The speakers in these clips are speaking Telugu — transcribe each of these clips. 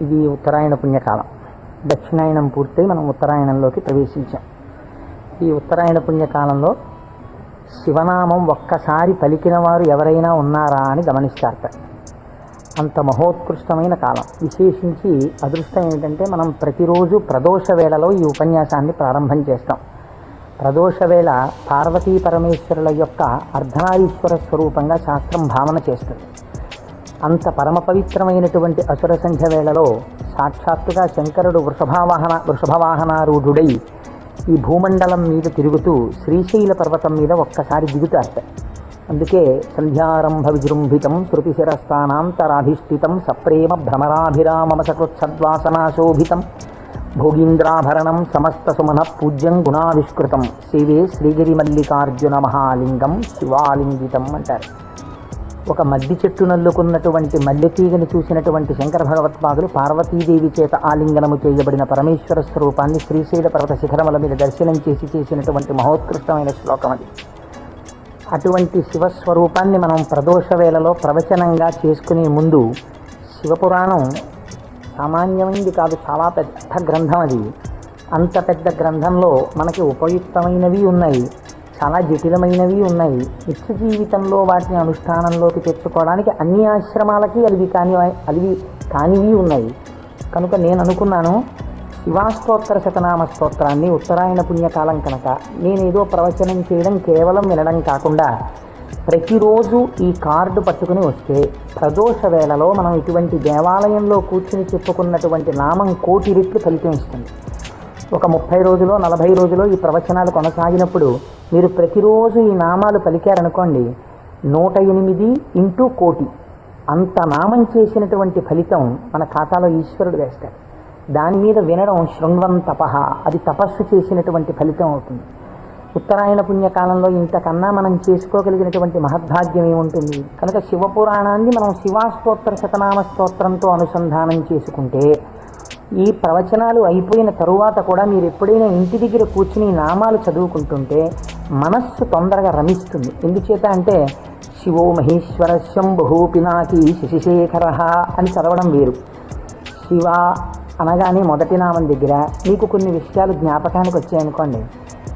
ఇది ఉత్తరాయణ పుణ్యకాలం. దక్షిణాయనం పూర్తయి మనం ఉత్తరాయణంలోకి ప్రవేశించాం. ఈ ఉత్తరాయణ పుణ్యకాలంలో శివనామం ఒక్కసారి పలికిన వారు ఎవరైనా ఉన్నారా అని గమనిస్తారట అంత మహోత్కృష్టమైన కాలం. విశేషించి అదృష్టం ఏంటంటే మనం ప్రతిరోజు ప్రదోష వేళలో ఈ ఉపన్యాసాన్ని ప్రారంభం చేస్తాం. ప్రదోష వేళ పార్వతీ పరమేశ్వరుల యొక్క అర్ధనారీశ్వర స్వరూపంగా శాస్త్రం భావన చేస్తుంది. అంత పరమ పవిత్రమైనటువంటి అసుర సంధ్య వేళలో సాక్షాత్తుగా శంకరుడు వృషభావాహన వృషభవాహనారూఢుడై ఈ భూమండలం మీద తిరుగుతూ శ్రీశైల పర్వతం మీద ఒక్కసారి దిగుతారట. అందుకే సంధ్యారంభ విజృంభితం శృతిశిరస్థానాంతరాధిష్ఠితం సప్రేమ భ్రమరాభిరామమ సకృత్సద్వాసనాశోభితం భోగీంద్రాభరణం సమస్త సుమన పూజ్యం గుణావిష్కృతం శివే శ్రీగిరి మల్లికార్జున మహాలింగం శివాలింగితం అంటారు. ఒక మద్ది చెట్టు నల్లుకున్నటువంటి మల్లెతీగని చూసినటువంటి శంకర భగవత్పాదులు పార్వతీదేవి చేత ఆలింగనము చేయబడిన పరమేశ్వర స్వరూపాన్ని శ్రీశైల పర్వత శిఖరముల మీద దర్శనం చేసి చేసినటువంటి మహోత్కృష్టమైన శ్లోకం అది. అటువంటి శివస్వరూపాన్ని మనం ప్రదోష వేళలో ప్రవచనంగా చేసుకునే ముందు శివపురాణం సామాన్యమైనది కాదు చాలా పెద్ద గ్రంథం అది. అంత పెద్ద గ్రంథంలో మనకి ఉపయుక్తమైనవి ఉన్నాయి. చాలా జటిలమైనవి ఉన్నాయి. నిత్య జీవితంలో వాటిని అనుష్ఠానంలోకి తెచ్చుకోవడానికి అన్ని ఆశ్రమాలకి అలివి కాని అలివి కానివి ఉన్నాయి. కనుక నేను అనుకున్నాను శివాస్తోత్ర శతనామ స్తోత్రాన్ని ఉత్తరాయణ పుణ్యకాలం కనుక నేనేదో ప్రవచనం చేయడం కేవలం వినడం కాకుండా ప్రతిరోజు ఈ కార్డు పట్టుకుని వస్తే ప్రదోష వేళలో మనం ఇటువంటి దేవాలయంలో కూర్చుని చెప్పుకున్నటువంటి నామం కోటి రెట్లు ఫలితం ఇస్తుంది. ఒక ముప్పై రోజులో నలభై రోజులో ఈ ప్రవచనాలు కొనసాగినప్పుడు మీరు ప్రతిరోజు ఈ నామాలు పలికారనుకోండి. నూట ఎనిమిది ఇంటూ కోటి. అంత నామం చేసినటువంటి ఫలితం మన ఖాతాలో ఈశ్వరుడు వేస్తాడు. దాని మీద వినడం శృణ్వం తపహ అది తపస్సు చేసినటువంటి ఫలితం అవుతుంది. ఉత్తరాయణ పుణ్యకాలంలో ఇంతకన్నా మనం చేసుకోగలిగినటువంటి మహద్భాగ్యం ఏముంటుంది? కనుక శివపురాణాన్ని మనం శివాస్తోత్ర శతనామ స్తోత్రంతో అనుసంధానం చేసుకుంటే ఈ ప్రవచనాలు అయిపోయిన తరువాత కూడా మీరు ఎప్పుడైనా ఇంటి దగ్గర కూర్చుని నామాలు చదువుకుంటుంటే మనస్సు తొందరగా రమిస్తుంది. ఎందుచేత అంటే శివో మహేశ్వర శంభు పినాకి శశిశేఖర అని చదవడం వేరు. శివ అనగానే మొదటి నామం దగ్గర మీకు కొన్ని విషయాలు జ్ఞాపకానికి వచ్చాయనుకోండి.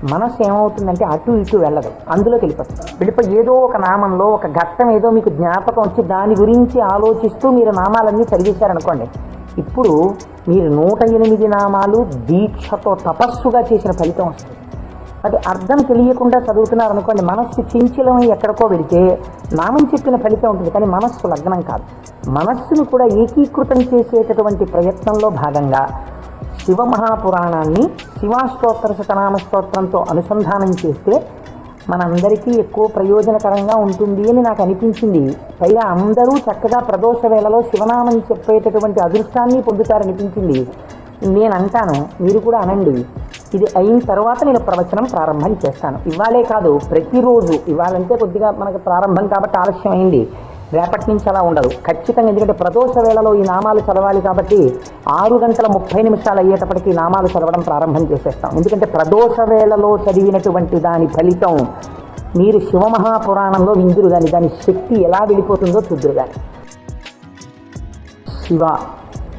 మనసు ఏమవుతుందంటే అటు ఇటు వెళ్ళదు. అందులోకి వెళ్ళిపోతుంది. వెళ్ళిపోయి ఏదో ఒక నామంలో ఒక ఘట్టం ఏదో మీకు జ్ఞాపకం వచ్చి దాని గురించి ఆలోచిస్తూ మీరు నామాలన్నీ చదివేశారనుకోండి. ఇప్పుడు మీరు నూట ఎనిమిది నామాలు దీక్షతో తపస్సుగా చేసిన ఫలితం వస్తుంది. అది అర్థం తెలియకుండా చదువుతున్నారు అనుకోండి మనస్సు చించలమై ఎక్కడికో వెళితే నామం చెప్పిన ఫలితం ఉంటుంది కానీ మనస్సు లగ్నం కాదు. మనస్సును కూడా ఏకీకృతం చేసేటటువంటి ప్రయత్నంలో భాగంగా శివమహాపురాణాన్ని శివాస్తోత్ర శతనామ స్తోత్రంతో అనుసంధానం చేస్తే మనందరికీ ఎక్కువ ప్రయోజనకరంగా ఉంటుంది అని నాకు అనిపించింది. పైగా అందరూ చక్కగా ప్రదోష వేళలో శివనామం చెప్పేటటువంటి అదృష్టాన్ని పొందుతారనిపించింది. నేను అంటాను మీరు కూడా అనండి. ఇది అయిన తర్వాత నేను ప్రవచనం ప్రారంభం చేస్తాను. ఇవాళే కాదు ప్రతిరోజు ఇవాళంటే కొద్దిగా మనకు ప్రారంభం కాబట్టి ఆలస్యం అయింది రేపటి నుంచి అలా ఉండదు. ఖచ్చితంగా ఎందుకంటే ప్రదోష వేళలో ఈ నామాలు చదవాలి కాబట్టి ఆరు గంటల ముప్పై నిమిషాలు అయ్యేటప్పటికి ఈ నామాలు చదవడం ప్రారంభం చేసేస్తాం. ఎందుకంటే ప్రదోష వేళలో చదివినటువంటి దాని ఫలితం మీరు శివమహాపురాణంలో విందురు కానీ దాని శక్తి ఎలా వెళ్ళిపోతుందో చూద్దరు కానీ శివ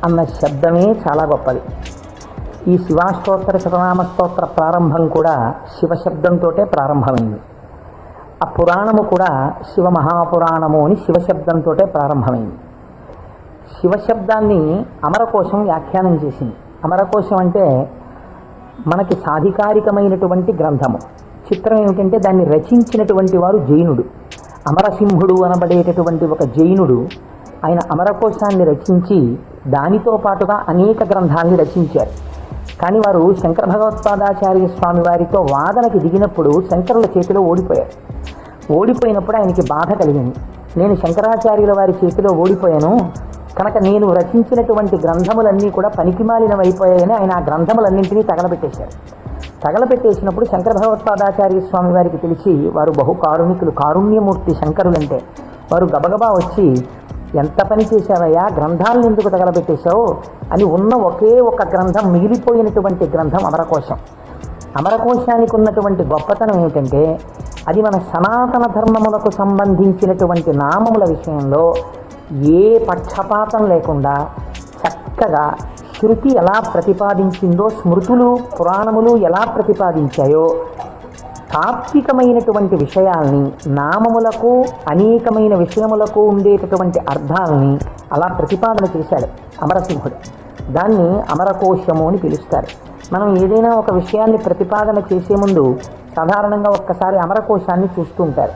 అన్న శబ్దమే చాలా గొప్పది. ఈ శివాస్తోత్ర శతనామ స్తోత్ర ప్రారంభం కూడా శివశబ్దంతో ప్రారంభమైంది. ఆ పురాణము కూడా శివ మహాపురాణము అని శివశబ్దంతో ప్రారంభమైంది. శివశబ్దాన్ని అమరకోశం వ్యాఖ్యానం చేసింది. అమరకోశం అంటే మనకి సాధికారికమైనటువంటి గ్రంథము. చిత్రం ఏమిటంటే దాన్ని రచించినటువంటి వారు జైనుడు. అమరసింహుడు అనబడేటటువంటి ఒక జైనుడు ఆయన అమరకోశాన్ని రచించి దానితో పాటుగా అనేక గ్రంథాలని రచించారు. కానీ వారు శంకర భగవత్పాదాచార్య స్వామి వారితో వాదనకి దిగినప్పుడు శంకరుల చేతిలో ఓడిపోయారు. ఓడిపోయినప్పుడు ఆయనకి బాధ కలిగింది. నేను శంకరాచార్యుల వారి చేతిలో ఓడిపోయాను. కనుక నేను రచించినటువంటి గ్రంథములన్నీ కూడా పనికిమాలినవైపోయాయని ఆయన ఆ గ్రంథములన్నింటినీ తగలబెట్టేశారు. తగలబెట్టేసినప్పుడు శంకర భగవత్పాదాచార్య స్వామి వారికి తెలిసి వారు బహు కారుణికులు కారుణ్యమూర్తి శంకరులంటే. వారు గబగబా వచ్చి ఎంత పని చేశావయ్యా? గ్రంథాలను ఎందుకు తగలబెట్టేశావు? అని ఉన్న ఒకే ఒక గ్రంథం మిగిలిపోయినటువంటి గ్రంథం అమరకోశం. అమరకోశానికి ఉన్నటువంటి గొప్పతనం ఏమిటంటే అది మన సనాతన ధర్మములకు సంబంధించినటువంటి నామముల విషయంలో ఏ పక్షపాతం లేకుండా చక్కగా శృతి ఎలా ప్రతిపాదించిందో స్మృతులు పురాణములు ఎలా ప్రతిపాదించాయో తాత్వికమైనటువంటి విషయాల్ని నామములకు అనేకమైన విషయములకు ఉండేటటువంటి అర్థాలని అలా ప్రతిపాదన చేశాడు అమరసింహుడు. దాన్ని అమరకోశము అని పిలుస్తారు. మనం ఏదైనా ఒక విషయాన్ని ప్రతిపాదన చేసే ముందు సాధారణంగా ఒక్కసారి అమరకోశాన్ని చూస్తూ ఉంటారు.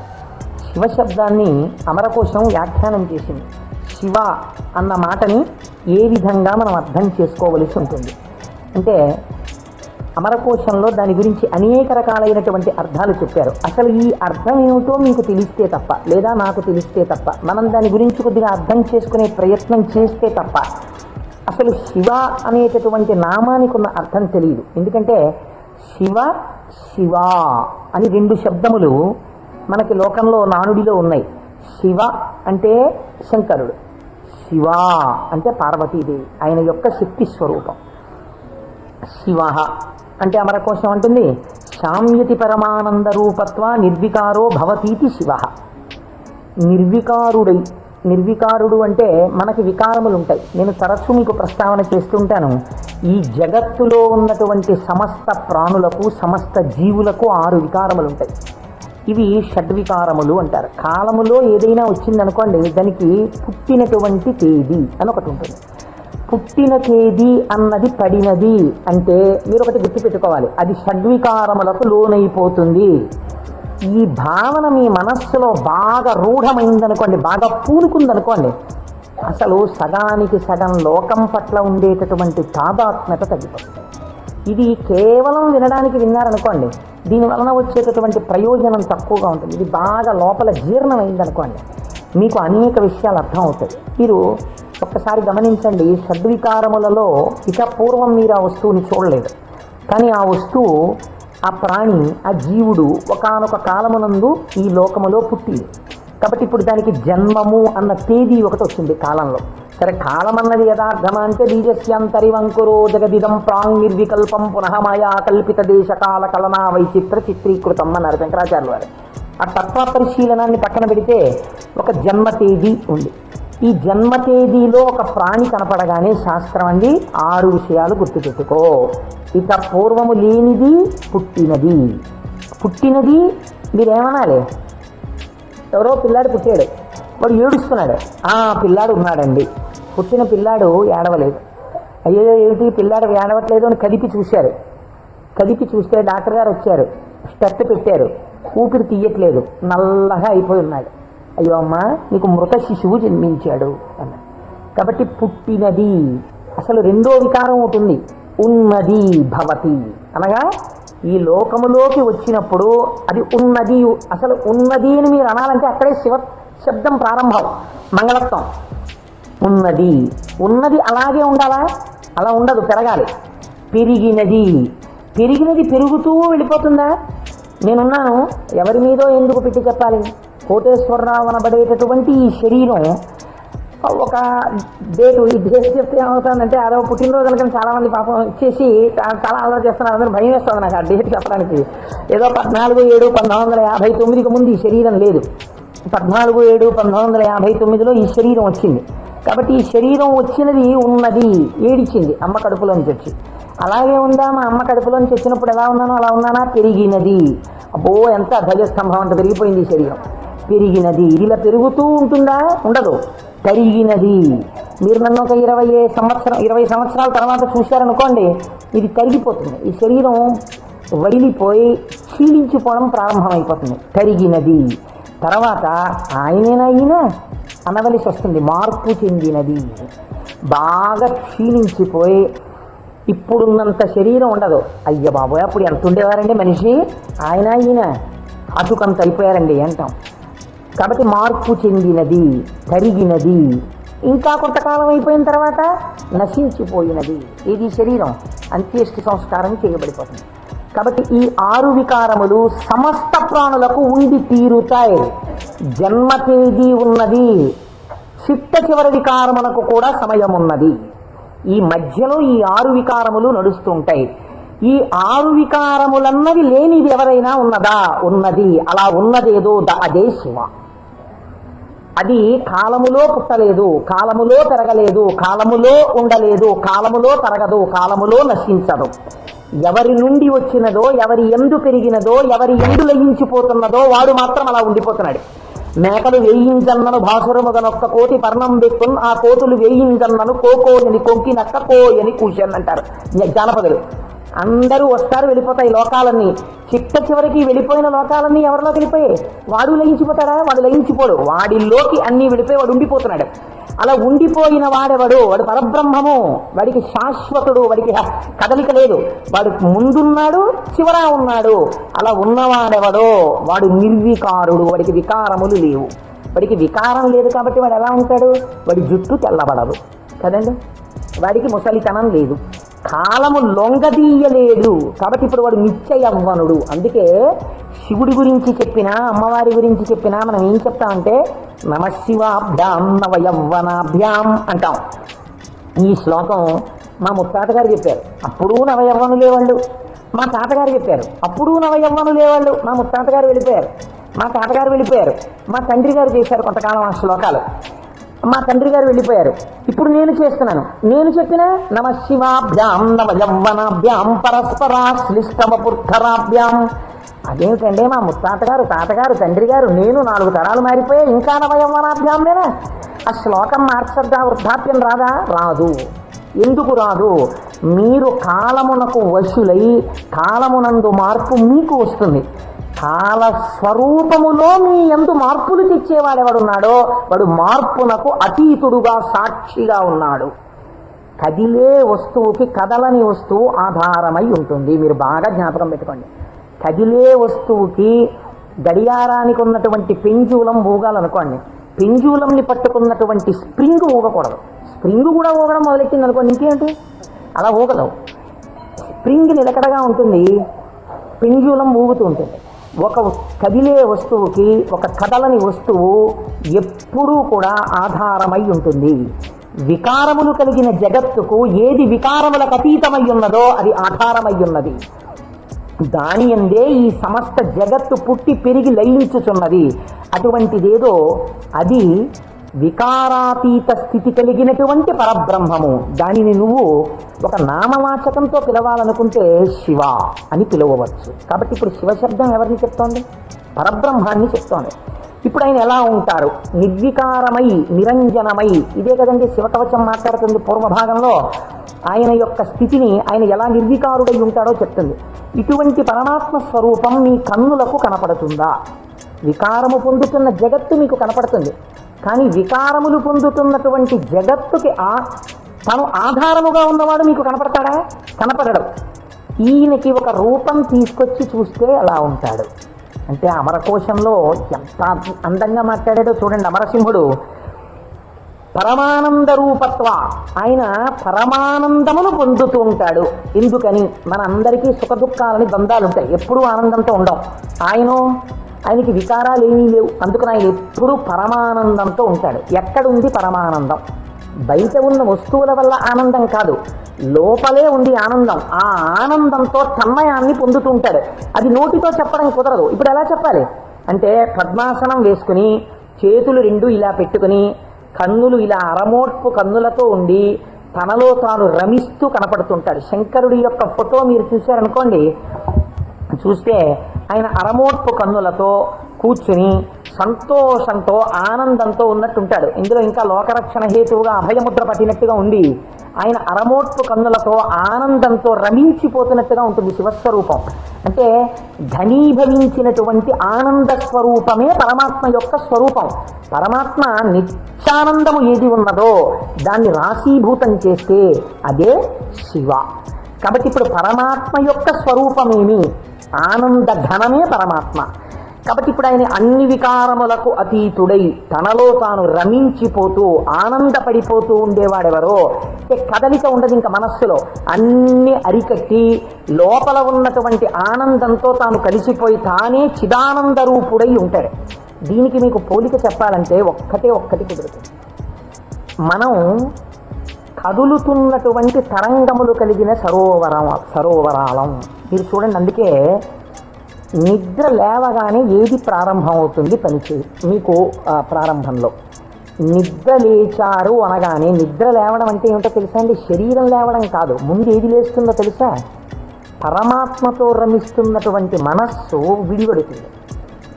శివశబ్దాన్ని అమరకోశం వ్యాఖ్యానం చేసింది. శివ అన్న మాటని ఏ విధంగా మనం అర్థం చేసుకోవలసి ఉంటుంది? అంటే అమరకోశంలో దాని గురించి అనేక రకాలైనటువంటి అర్థాలు చెప్పారు. అసలు ఈ అర్థం ఏమిటో మీకు తెలిస్తే తప్ప లేదా నాకు తెలిస్తే తప్ప మనం దాని గురించి కొద్దిగా అర్థం చేసుకునే ప్రయత్నం చేస్తే తప్ప అసలు శివ అనేటటువంటి నామానికి ఉన్న అర్థం తెలియదు. ఎందుకంటే శివ శివ అని రెండు శబ్దములు మనకి లోకంలో నానుడిలో ఉన్నాయి. శివ అంటే శంకరుడు శివ అంటే పార్వతీదేవి ఆయన యొక్క శక్తి స్వరూపం. శివ అంటే అమరకోశం అంటుంది శామ్యతి పరమానంద రూపత్వ నిర్వికారో భవతీతి శివ. నిర్వికారుడై నిర్వికారుడు అంటే మనకి వికారములు ఉంటాయి నేను తరచూ మీకు ప్రస్తావన చేస్తుంటాను ఈ జగత్తులో ఉన్నటువంటి సమస్త ప్రాణులకు సమస్త జీవులకు ఆరు వికారములు ఉంటాయి ఇవి షడ్వికారములు అంటారు. కాలములో ఏదైనా వచ్చిందనుకోండి దానికి పుట్టినటువంటి తేదీ అని ఒకటి ఉంటుంది పుట్టిన తేదీ అన్నది పడినది అంటే మీరు ఒకటి గుర్తుపెట్టుకోవాలి. అది షడ్వికారములకు లోనైపోతుంది. ఈ భావన మీ మనస్సులో బాగా రూఢమైందనుకోండి బాగా పూనుకుందనుకోండి అసలు సగానికి సగం లోకం పట్ల ఉండేటటువంటి తాదాత్మ్యత తగ్గిపోతుంది. ఇది కేవలం వినడానికి విన్నారనుకోండి దీని వలన వచ్చేటటువంటి ప్రయోజనం తక్కువగా ఉంటుంది. ఇది బాగా లోపల జీర్ణమైందనుకోండి మీకు అనేక విషయాలు అర్థం అవుతాయి మీరు ఒక్కసారి గమనించండి షడ్వికారములలో ఇక పూర్వం మీరు ఆ వస్తువుని చూడలేదు. కానీ ఆ వస్తువు ఆ ప్రాణి ఆ జీవుడు ఒకానొక కాలమునందు ఈ లోకములో పుట్టింది. కాబట్టి ఇప్పుడు దానికి జన్మము అన్న తేదీ ఒకటి వచ్చింది కాలంలో. సరే కాలం అన్నది యథార్థమా అంటే బీజస్యంతరివంకురో జగదిదం ప్రాంగ్ నిర్వికల్పం పునః మాయా కల్పిత దేశ కాల కలనా వైచిత్ర చిత్రీకృతం అన్నారు శంకరాచార్య వారు. ఆ తత్వ పరిశీలనాన్ని పక్కన పెడితే ఒక జన్మ తేదీ ఉంది. ఈ జన్మ తేదీలో ఒక ప్రాణి కనపడగానే శాస్త్రం అండి ఆరు విషయాలు గుర్తుపెట్టుకో. ఇక పూర్వము లేనిది పుట్టినది. పుట్టినది మీరేమనాలి? ఎవరో పిల్లాడు పుట్టాడు. వాడు ఏడుస్తున్నాడు. ఆ పిల్లాడు ఉన్నాడండి. పుట్టిన పిల్లాడు ఏడవలేదు. అయ్యో ఏమిటి? పిల్లాడు ఏడవట్లేదు అని కదిపి చూశారు. కదిపి చూస్తే డాక్టర్ గారు వచ్చారు. స్టెట్ పెట్టారు. ఊపిరి తీయట్లేదు. నల్లగా అయిపోయి ఉన్నాడు. అయ్యో అమ్మా నీకు మృత శిశువు జన్మించాడు అన్నాడు. కాబట్టి పుట్టినది అసలు రెండో వికారం ఉంటుంది ఉన్నది భవతి. అనగా ఈ లోకములోకి వచ్చినప్పుడు అది ఉన్నది అసలు ఉన్నది అని మీరు అనాలంటే అక్కడే శివ శబ్దం ప్రారంభం మంగళత్వం. ఉన్నది. ఉన్నది అలాగే ఉండాలా? అలా ఉండదు పెరగాలి. పెరిగినది. పెరిగినది పెరుగుతూ వెళ్ళిపోతుందా? నేనున్నాను. ఎవరి మీదో ఎందుకు పెట్టి చెప్పాలి? కోటేశ్వరరావు అనబడేటటువంటి ఈ శరీరం ఒక డేటు ఈ డేట్ చెప్తే ఏమవుతుందంటే అదో పుట్టినరోజు కనుక చాలామంది పాపం ఇచ్చేసి చాలా ఆలోచన చేస్తున్నారు. అందరూ భయం వేస్తుంది నాకు ఆ డేట్ చెప్పడానికి. ఏదో పద్నాలుగు ఏడు పంతొమ్మిది వందల యాభై తొమ్మిదికి ముందు ఈ శరీరం లేదు. పద్నాలుగు ఏడు పంతొమ్మిది వందల యాభై తొమ్మిదిలో ఈ శరీరం వచ్చింది. కాబట్టి ఈ శరీరం వచ్చినది ఉన్నది ఏడిచింది అమ్మ కడుపులో నుంచి వచ్చి. అలాగే ఉందా మా అమ్మ కడుపులోంచి వచ్చినప్పుడు ఎలా ఉన్నానో అలా ఉన్నానా? పెరిగినది. అబ్బో ఎంత ధ్వజస్తంభం అంత పెరిగిపోయింది ఈ శరీరం. పెరిగినది. ఇలా పెరుగుతూ ఉంటుందా? ఉండదు. కరిగినది. మీరు నన్ను ఒక ఇరవై సంవత్సరం ఇరవై సంవత్సరాల తర్వాత చూశారనుకోండి ఇది కరిగిపోతుంది. ఈ శరీరం వడిలిపోయి క్షీణించిపోవడం ప్రారంభమైపోతుంది. కరిగినది. తర్వాత ఆయనేనా ఈయన అనవలసి వస్తుంది. మార్పు చెందినది. బాగా క్షీణించిపోయి ఇప్పుడున్నంత శరీరం ఉండదు. అయ్య బాబోయ్ అప్పుడు ఎంత ఉండేవారండి మనిషి? ఆయన ఈయన. అటుకంత అయిపోయారండి అంటాం. కాబట్టి మార్పు చెందినది కరిగినది ఇంకా కొంతకాలం అయిపోయిన తర్వాత నశించిపోయినది. ఇది శరీరం? అంత్యేష్టి సంస్కారం చేయబడిపోతుంది. కాబట్టి ఈ ఆరు వికారములు సమస్త ప్రాణులకు ఉండి తీరుతాయి. జన్మ తేదీ ఉన్నది. చిట్ట చివరి వికారములకు కూడా సమయం ఉన్నది ఈ మధ్యలో ఈ ఆరు వికారములు నడుస్తుంటాయి. ఈ ఆరు వికారములన్నవి లేనిది ఎవరైనా ఉన్నదా? ఉన్నది. అలా ఉన్నదేదో ద- అదే శివ. అది కాలములో పుట్టలేదు కాలములో పెరగలేదు కాలములో ఉండలేదు కాలములో తరగదు కాలములో నశించదు. ఎవరి నుండి వచ్చినదో ఎవరి ఎందు పెరిగినదో ఎవరి ఎందు లయించిపోతున్నదో వాడు మాత్రం అలా ఉండిపోతున్నాడు. మేకలు వేయించన్నను భాసురముగనొక్క కోటి పర్ణం పెట్టుకుని ఆ కోతులు వేయించన్నను కోకోయని కొంకి నక్క కోయని కూర్చొని అంటారు. జానపదులు. అందరూ వస్తారు వెళ్ళిపోతాయి లోకాలన్నీ. చిట్ట చివరికి వెళ్ళిపోయిన లోకాలన్నీ ఎవరిలోకి వెళ్ళిపోయాయి? వాడు లయించిపోతాడా? వాడు లయించిపోడు. వాడిలోకి అన్నీ వెళ్ళిపోయి వాడు ఉండిపోతున్నాడు. అలా ఉండిపోయిన వాడెవడు? వాడు పరబ్రహ్మము. వాడికి శాశ్వతుడు వాడికి కదలిక లేదు. వాడు ముందున్నాడు చివర ఉన్నాడు. అలా ఉన్నవాడెవడో? వాడు నిర్వికారుడు. వాడికి వికారములు లేవు. వాడికి వికారం లేదు కాబట్టి వాడు ఎలా ఉంటాడు? వాడి జుట్టు తెల్లబడదు. కదండి? వాడికి ముసలితనం లేదు. కాలము లొంగదీయలేడు కాబట్టి ఇప్పుడు వాడు నిత్య అందుకే శివుడి గురించి చెప్పినా అమ్మవారి గురించి చెప్పినా మనం ఏం చెప్తామంటే నమశివాభ్యాం నవయవ్వనాభ్యాం అంటాం. ఈ శ్లోకం మా ముత్తాతగారు చెప్పారు. అప్పుడు నవయవ్వను లేవాళ్ళు. మా తాతగారు చెప్పారు. అప్పుడు నవయవ్వను లేవాళ్ళు. మా ముత్తాతగారు వెళ్ళిపోయారు. మా తాతగారు వెళ్ళిపోయారు. మా తండ్రి గారు చేశారు కొంతకాలం ఆ శ్లోకాలు. మా తండ్రి గారు వెళ్ళిపోయారు. ఇప్పుడు నేను చేస్తున్నాను. నేను చెప్పిన నమ శివాభ్యాం నవ యవ్వనాభ్యాం పరస్పరాశ్లిష్టమపుర్ధరాభ్యాం అదేమిటండి మా ముత్తాతగారు తాతగారు తండ్రి గారు నేను నాలుగు తరాలు మారిపోయాయి ఇంకా నవ యవ్వనాభ్యాం నేనా? ఆ శ్లోకం మార్చద్దా వృద్ధాప్యం రాదా? రాదు. ఎందుకు రాదు? మీరు కాలమునకు వశులై కాలమునందు మార్పు మీకు వస్తుంది. కాల స్వరూపములో మీ ఎందు మార్పులు తెచ్చేవాడెవడున్నాడో వాడు మార్పునకు అతీతుడుగా సాక్షిగా ఉన్నాడు. కదిలే వస్తువుకి కదలని వస్తువు ఆధారమై ఉంటుంది. మీరు బాగా జ్ఞాపకం పెట్టుకోండి. కదిలే వస్తువుకి గడియారానికి ఉన్నటువంటి పెంజూలం ఊగాలనుకోండి. పెంజూలంని పట్టుకున్నటువంటి స్ప్రింగ్ ఊగకూడదు. స్ప్రింగ్ కూడా ఊగడం మొదలెట్టింది అనుకోండి ఇంకేంటి? అలా ఊగదు. స్ప్రింగ్ నిలకడగా ఉంటుంది. పెంజూలం ఊగుతూ ఉంటుంది. ఒక కదిలే వస్తువుకి ఒక కదలని వస్తువు ఎప్పుడూ కూడా ఆధారమై ఉంటుంది. వికారములు కలిగిన జగత్తుకు ఏది వికారములకు అతీతమై ఉన్నదో అది ఆధారమై ఉన్నది. దాని అందే ఈ సమస్త జగత్తు పుట్టి పెరిగి లయించుచున్నది. అటువంటిదేదో అది వికారాతీత స్థితి కలిగినటువంటి పరబ్రహ్మము. దానిని నువ్వు ఒక నామవాచకంతో పిలవాలనుకుంటే శివ అని పిలవవచ్చు. కాబట్టి ఇప్పుడు శివ శబ్దం ఎవరిని చెప్తోంది? పరబ్రహ్మాన్ని చెప్తోంది. ఇప్పుడు ఆయన ఎలా ఉంటారు? నిర్వికారమై నిరంజనమై. ఇదే కదండి శివకవచం మాట్లాడుతుంది పూర్వభాగంలో ఆయన యొక్క స్థితిని ఆయన ఎలా నిర్వికారుడై ఉంటాడో చెప్తుంది. ఇటువంటి పరమాత్మ స్వరూపం మీ కన్నులకు కనపడుతుందా? వికారము పొందుతున్న జగత్తు మీకు కనపడుతుంది. కానీ వికారములు పొందుతున్నటువంటి జగత్తుకి ఆ తను ఆధారముగా ఉన్నవాడు మీకు కనపడతాడా? కనపడడు. ఈయనకి ఒక రూపం తీసుకొచ్చి చూస్తే అలా ఉంటాడు. అంటే అమరకోశంలో ఎంత అందంగా మాట్లాడాడో చూడండి అమరసింహుడు. పరమానంద రూపత్వ. ఆయన పరమానందమును పొందుతూ ఉంటాడు. ఎందుకని? మన అందరికీ సుఖ దుఃఖాలని బంధాలు ఉంటాయి ఎప్పుడూ ఆనందంతో ఉండం. ఆయన ఆయనకి వికారాలు ఏమీ లేవు. అందుకని ఆయన ఎప్పుడూ పరమానందంతో ఉంటాడు. ఎక్కడుంది పరమానందం? బయట ఉన్న వస్తువుల వల్ల ఆనందం కాదు. లోపలే ఉంది ఆనందం. ఆ ఆనందంతో తన్మయాన్ని పొందుతూ ఉంటాడు. అది నోటితో చెప్పడం కుదరదు. ఇప్పుడు ఎలా చెప్పాలి? అంటే పద్మాసనం వేసుకుని చేతులు రెండు ఇలా పెట్టుకుని కన్నులు ఇలా అరమోట్పు కన్నులతో ఉండి తనలో తాను రమిస్తూ కనపడుతుంటాడు. శంకరుడి యొక్క ఫోటో మీరు చూశారనుకోండి చూస్తే ఆయన అరమోట్పు కన్నులతో కూర్చుని సంతోషంతో ఆనందంతో ఉన్నట్టుంటాడు. ఇందులో ఇంకా లోకరక్షణ హేతువుగా అభయముద్ర పట్టినట్టుగా ఉంది. ఆయన అరమోట్పు కన్నులతో ఆనందంతో రమించిపోతున్నట్టుగా ఉంటుంది శివస్వరూపం. అంటే ఘనీభవించినటువంటి ఆనంద స్వరూపమే పరమాత్మ యొక్క స్వరూపం. పరమాత్మ నిత్యానందము ఏది ఉన్నదో దాన్ని రాశీభూతం చేస్తే అదే శివ. కాబట్టి ఇప్పుడు పరమాత్మ యొక్క స్వరూపమేమి? ఆనంద ఘనమే పరమాత్మ. కాబట్టి ఇప్పుడు ఆయన అన్ని వికారములకు అతీతుడై తనలో తాను రమించిపోతూ ఆనందపడిపోతూ ఉండేవాడెవరో? అంటే కదలిక ఉండదు ఇంకా మనస్సులో. అన్ని అరికట్టి లోపల ఉన్నటువంటి ఆనందంతో తాను కలిసిపోయి తానే చిదానంద రూపుడై ఉంటాడు. దీనికి మీకు పోలిక చెప్పాలంటే ఒక్కటే ఒక్కటి కుదురుతుంది. మనం కదులుతున్నటువంటి తరంగములు కలిగిన సరోవరం సరోవరాలం. మీరు చూడండి అందుకే నిద్ర లేవగానే ఏది ప్రారంభం అవుతుంది పనిచే మీకు ప్రారంభంలో. నిద్ర లేచారు అనగానే నిద్ర లేవడం అంటే ఏమిటో తెలుసా అండి? శరీరం లేవడం కాదు. ముందు ఏది లేస్తుందో తెలుసా? పరమాత్మతో రమిస్తున్నటువంటి మనస్సు విడివడుతుంది.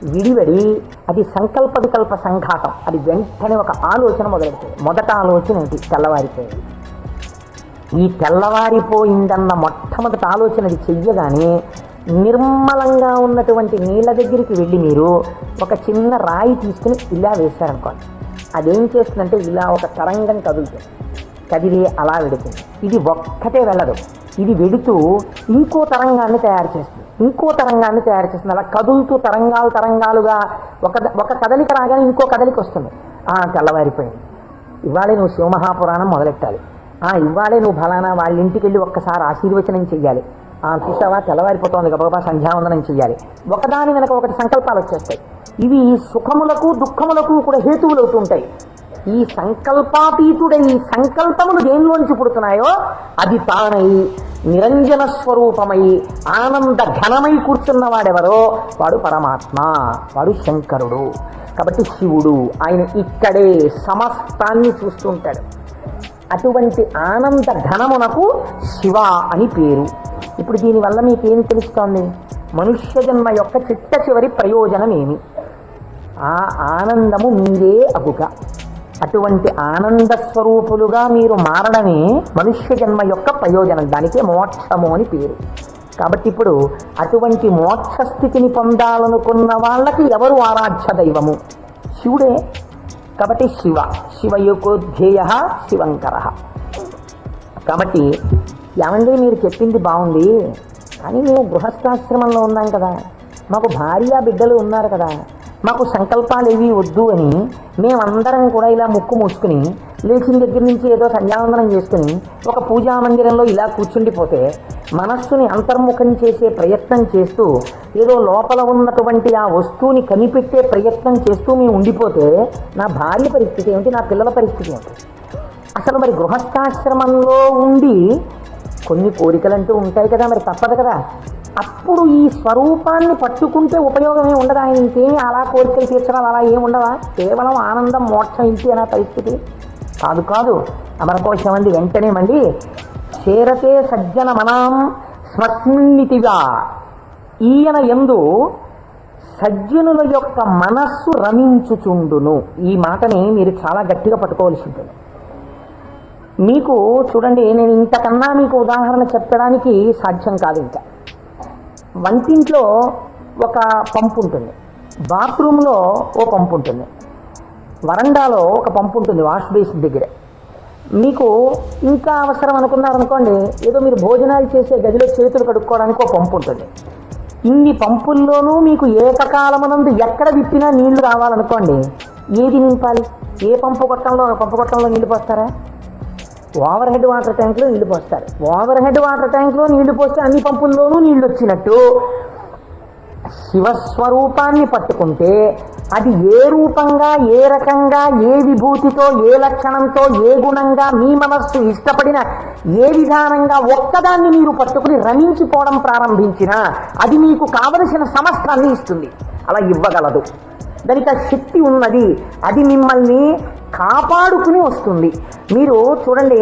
విడివడి అది సంకల్ప వికల్ప సంఘాతం. అది వెంటనే ఒక ఆలోచన మొదలెడుతుంది. మొదట ఆలోచన ఏంటి? తెల్లవారిపోయింది ఈ తెల్లవారిపోయిందన్న మొట్టమొదటి ఆలోచన అది చెయ్యగానే నిర్మలంగా ఉన్నటువంటి నీళ్ళ దగ్గరికి వెళ్ళి మీరు ఒక చిన్న రాయి తీసుకుని ఇలా వేశారనుకోండి. అదేం చేస్తుందంటే ఇలా ఒక తరంగం కదులుతుంది. కదిలి అలా వెడుతుంది. ఇది ఒక్కటే వెళ్ళదు. ఇది వెడుతూ ఇంకో తరంగాన్ని తయారు చేస్తుంది. ఇంకో తరంగాన్ని తయారు చేస్తుంది. అలా కదులుతూ తరంగాలు తరంగాలుగా ఒక ఒక కదలిక రాగానే ఇంకో కదలిక వస్తుంది. ఆ తెల్లవారిపోయింది. ఇవాళే నువ్వు శివమహాపురాణం మొదలెట్టాలి. ఆ ఇవాళే నువ్వు ఫలానా వాళ్ళ ఇంటికి వెళ్ళి ఒక్కసారి ఆశీర్వచనం చెయ్యాలి. ఆ చూసావా? తెల్లవారిపోతుంది గబగబా సంధ్యావందనం చెయ్యాలి. ఒకదాని వెనక ఒకటి సంకల్పాలు వచ్చేస్తాయి. ఇవి సుఖములకు దుఃఖములకు కూడా హేతువులు అవుతుంటాయి ఈ సంకల్పాతీతుడై ఈ సంకల్పములు దేనిలోంచి పుడుతున్నాయో అది తానై నిరంజన స్వరూపమై ఆనంద ఘనమై కూర్చున్న వాడెవరో వాడు పరమాత్మ వాడు శంకరుడు. కాబట్టి శివుడు ఆయన ఇక్కడే సమస్తాన్ని చూస్తుంటాడు. అటువంటి ఆనంద ఘనమునకు శివ అని పేరు. ఇప్పుడు దీనివల్ల మీకేం తెలుస్తోంది? మనుష్య జన్మ యొక్క చిట్ట చివరి ప్రయోజనం ఏమి ఆ ఆనందము మీరే అగుక అటువంటి ఆనంద స్వరూపులుగా మీరు మారడమే మనుష్య జన్మ యొక్క ప్రయోజనం. దానికే మోక్షము అని పేరు. కాబట్టి ఇప్పుడు అటువంటి మోక్ష స్థితిని పొందాలనుకున్న వాళ్ళకి ఎవరు ఆరాధ్య దైవము? శివుడే. కాబట్టి శివ. శివయోగోధ్యేయ శివంకర. కాబట్టి ఏమండి మీరు చెప్పింది బాగుంది. కానీ మేము గృహస్థాశ్రమంలో ఉన్నాం కదా. మాకు భార్య బిడ్డలు ఉన్నారు కదా. మాకు సంకల్పాలు ఏవి వద్దు అని మేమందరం కూడా ఇలా ముక్కు మూసుకుని లేచిన దగ్గర నుంచి ఏదో సంధ్యావందనం చేసుకుని ఒక పూజా మందిరంలో ఇలా కూర్చుండిపోతే మనస్సుని అంతర్ముఖం చేసే ప్రయత్నం చేస్తూ ఏదో లోపల ఉన్నటువంటి ఆ వస్తువుని కనిపెట్టే ప్రయత్నం చేస్తూ మేము ఉండిపోతే నా భార్య పరిస్థితి ఏమిటి? నా పిల్లల పరిస్థితి ఏమిటి? అసలు మరి గృహస్థాశ్రమంలో ఉండి కొన్ని కోరికలు అంటూ ఉంటాయి కదా మరి తప్పదు కదా. అప్పుడు ఈ స్వరూపాన్ని పట్టుకుంటే ఉపయోగమే ఉండదు? ఆయన ఇంకేమి అలా కోరికలు తీర్చడం అలా ఏమి ఉండవా? కేవలం ఆనందం మోక్షం ఇంటి అనే పరిస్థితి. కాదు కాదు. అమరకోశం అంది వెంటనే చేరతే సజ్జన మనాం స్మస్మిన్నితిగా ఈయన ఎందు సజ్జనుల యొక్క మనస్సు రమించుచుండును. ఈ మాటని మీరు చాలా గట్టిగా పట్టుకోవాల్సి ఉంటుంది. మీకు చూడండి నేను ఇంతకన్నా మీకు ఉదాహరణ చెప్పడానికి సాధ్యం కాదు ఇంకా. వంటింట్లో ఒక పంపు ఉంటుంది బాత్రూంలో ఓ పంపు ఉంటుంది వరండాలో ఒక పంపు ఉంటుంది వాష్ బేసిన్ దగ్గర. మీకు ఇంకా అవసరం అనుకున్నారనుకోండి ఏదో మీరు భోజనాలు చేసే గదిలో చేతులు కడుక్కోవడానికి ఒక పంపు ఉంటుంది ఇన్ని పంపుల్లోనూ మీకు ఏకకాలమునందు ఎక్కడ విప్పినా నీళ్ళు రావాలనుకోండి ఏది నింపాలి? ఏ పంపు కొట్టంలో పంపు కొట్టంలో నీళ్ళు పోస్తారా? ఓవర్ హెడ్ వాటర్ ట్యాంక్లో నీళ్ళు పోస్తారు. ఓవర్ హెడ్ వాటర్ ట్యాంక్లో నీళ్ళు పోస్తే అన్ని పంపుల్లోనూ నీళ్ళు వచ్చినట్టు. శివస్వరూపాన్ని పట్టుకుంటే అది ఏ రూపంగా ఏ రకంగా ఏ విభూతితో ఏ లక్షణంతో ఏ గుణంగా మీ మనస్సు ఇష్టపడిన ఏ విధానంగా ఒక్కదాన్ని మీరు పట్టుకుని రమించిపోవడం ప్రారంభించినా అది మీకు కావలసిన సమస్తాన్ని ఇస్తుంది. అలా ఇవ్వగలదు. దానికి ఆ శక్తి ఉన్నది. అది మిమ్మల్ని కాపాడుకుని వస్తుంది. మీరు చూడండి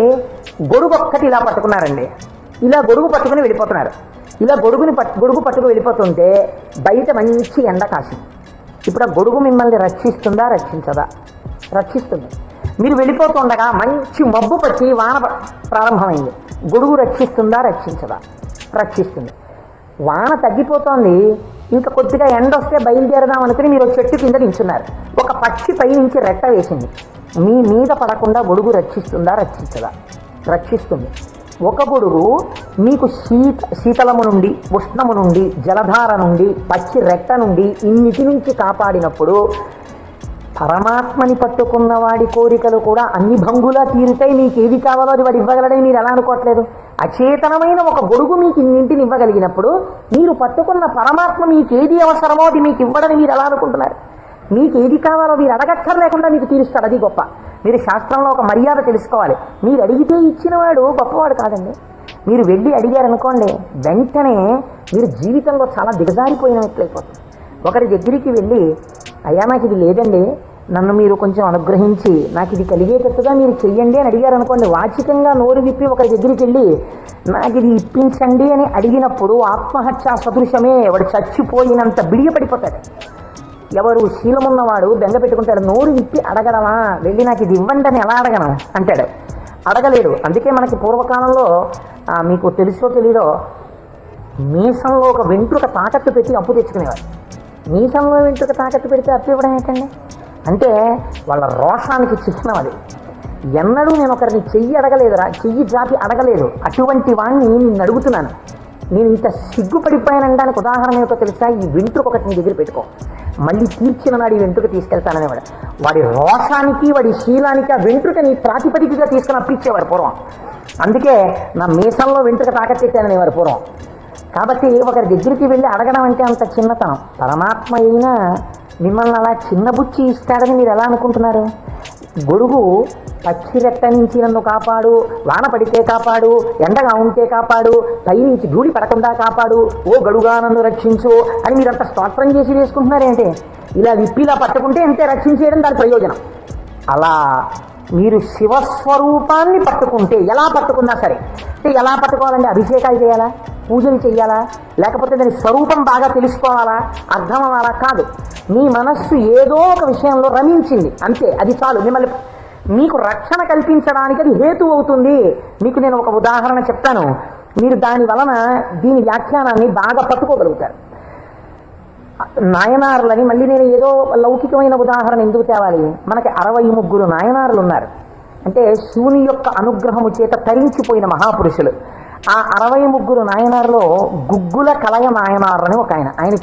గొడుగు ఒక్కటి ఇలా పట్టుకున్నారండి. ఇలా గొడుగు పట్టుకుని వెళ్ళిపోతున్నారు. ఇలా గొడుగుని పట్టు గొడుగు పట్టుకు వెళ్ళిపోతుంటే బయట మంచి ఎండ కాసింది. ఇప్పుడు ఆ గొడుగు మిమ్మల్ని రక్షిస్తుందా రక్షించదా? రక్షిస్తుంది. మీరు వెళ్ళిపోతుండగా మంచి మబ్బు పట్టి వాన ప- ప్రారంభమైంది. గొడుగు రక్షిస్తుందా రక్షించదా? రక్షిస్తుంది. వాన తగ్గిపోతోంది. ఇంకా కొద్దిగా ఎండ వస్తే బయలుదేరదాం అనుకుని మీరు ఒక చెట్టు కింద నించున్నారు. ఒక పక్షి పై నుంచి రెట్ట వేసింది. మీ మీద పడకుండా గొడుగు రక్షిస్తుందా రక్షించదా? రక్షిస్తుంది. ఒక గొడుగు మీకు శీత శీతలము నుండి ఉష్ణము నుండి జలధార నుండి పచ్చి రెట్ట నుండి ఇన్నిటి నుంచి కాపాడినప్పుడు పరమాత్మని పట్టుకున్న వాడి కోరికలు కూడా అన్ని భంగులా తీరుతాయి. మీకు ఏది కావాలో అది వాడు ఇవ్వగలడని మీరు ఎలా అనుకోవట్లేదు? అచేతనమైన ఒక గొడుగు మీకు ఇన్నింటిని ఇవ్వగలిగినప్పుడు మీరు పట్టుకున్న పరమాత్మ మీకు ఏది అవసరమో అది మీకు ఇవ్వడని మీరు ఎలా అనుకుంటున్నారు? మీకు ఏది కావాలో మీరు అడగక్కర్ లేకుండా మీకు తీరుస్తాడు. అది గొప్ప. మీరు శాస్త్రంలో ఒక మర్యాద తెలుసుకోవాలి. మీరు అడిగితే ఇచ్చినవాడు గొప్పవాడు కాదండి. మీరు వెళ్ళి అడిగారనుకోండి వెంటనే మీరు జీవితంలో చాలా దిగజారిపోయినట్లయిపోతుంది ఒకరి దగ్గరికి వెళ్ళి అయ్యా నాకు ఇది లేదండి. నన్ను మీరు కొంచెం అనుగ్రహించి నాకు ఇది కలిగేటట్టుగా మీరు చెయ్యండి అని అడిగారు అనుకోండి వాచికంగా నోరు విప్పి ఒకరి దగ్గరికి వెళ్ళి నాకు ఇది ఇప్పించండి అని అడిగినప్పుడు ఆత్మహత్యా సదృశమే వాడు చచ్చిపోయినంత బిడియపడిపోతాడు. ఎవరు శీలమున్నవాడు బెంగ పెట్టుకుంటాడు నోరు విప్పి అడగడమా? వెళ్ళి నాకు ఇది ఇవ్వండి అని ఎలా అడగను? అంటాడు. అడగలేడు అందుకే మనకి పూర్వకాలంలో మీకు తెలుసో తెలీదో మీసంలో ఒక వెంట్రుక తాకట్టు పెట్టి అప్పు తెచ్చుకునేవారు. మీసంలో వెంట్రుక తాకట్టు పెడితే అప్పు ఇవ్వడం ఏంటండి? అంటే వాళ్ళ రోషానికి చిహ్నం అది. ఎన్నడూ నేను ఒకరిని చెయ్యి అడగలేదురా చెయ్యి జాపి అడగలేదు. అటువంటి వాణ్ణి నేను అడుగుతున్నాను. నేను ఇంత సిగ్గుపడిపోయానడానికి ఉదాహరణ ఏమిటో తెలుసా? ఈ వెంట్రుక ఒకటి నీ దగ్గర పెట్టుకో. మళ్ళీ తీర్చిన నాడు ఈ వెంట్రుక తీసుకెళ్తాననేవాడు వాడి. రోషానికి వాడి శీలానికి ఆ వెంట్రుకని ప్రాతిపదికగా తీసుకుని అప్పించేవారు పూర్వం. అందుకే నా మీసంలో వెంట్రుక తాకట్టెట్టాననేవారు పూర్వం. కాబట్టి ఒకరి దగ్గరికి వెళ్ళి అడగడం అంటే అంత చిన్నతనం. పరమాత్మ అయినా మిమ్మల్ని అలా చిన్నబుచ్చి ఇస్తాడని మీరు ఎలా అనుకుంటున్నారు? గొడుగు పచ్చి రెట్ట నుంచి నన్ను కాపాడు వాన పడితే కాపాడు ఎండగా ఉంటే కాపాడు పైనుంచి ధూళి పడకుండా కాపాడు ఓ గడుగా నన్ను రక్షించు అని మీరంత స్తోత్రం చేసి వేసుకుంటున్నారేంటి? ఇలా విప్పిలా పట్టుకుంటే అంతే రక్షించేయడం దాని ప్రయోజనం. అలా మీరు శివస్వరూపాన్ని పట్టుకుంటే ఎలా పట్టుకున్నా సరే అంటే ఎలా పట్టుకోవాలంటే అభిషేకాలు చేయాలా? పూజలు చేయాలా? లేకపోతే దాని స్వరూపం బాగా తెలుసుకోవాలా? అర్థం అవ్వాలా కాదు. మీ మనస్సు ఏదో ఒక విషయంలో రమించింది. అంతే అది చాలు. మిమ్మల్ని మీకు రక్షణ కల్పించడానికి అది హేతు అవుతుంది. మీకు నేను ఒక ఉదాహరణ చెప్తాను. మీరు దాని వలన దీని వ్యాఖ్యానాన్ని బాగా పట్టుకోగలుగుతారు. నాయనారులని మళ్ళీ నేను ఏదో లౌకికమైన ఉదాహరణ ఎందుకు తేవాలి? మనకి అరవై ముగ్గురు నాయనారులు ఉన్నారు అంటే శివుని యొక్క అనుగ్రహము చేత తరించిపోయిన మహాపురుషులు. ఆ అరవై ముగ్గురు నాయనారులో గుగ్గుల కలయ నాయనారు అని ఒక ఆయన. ఆయనకి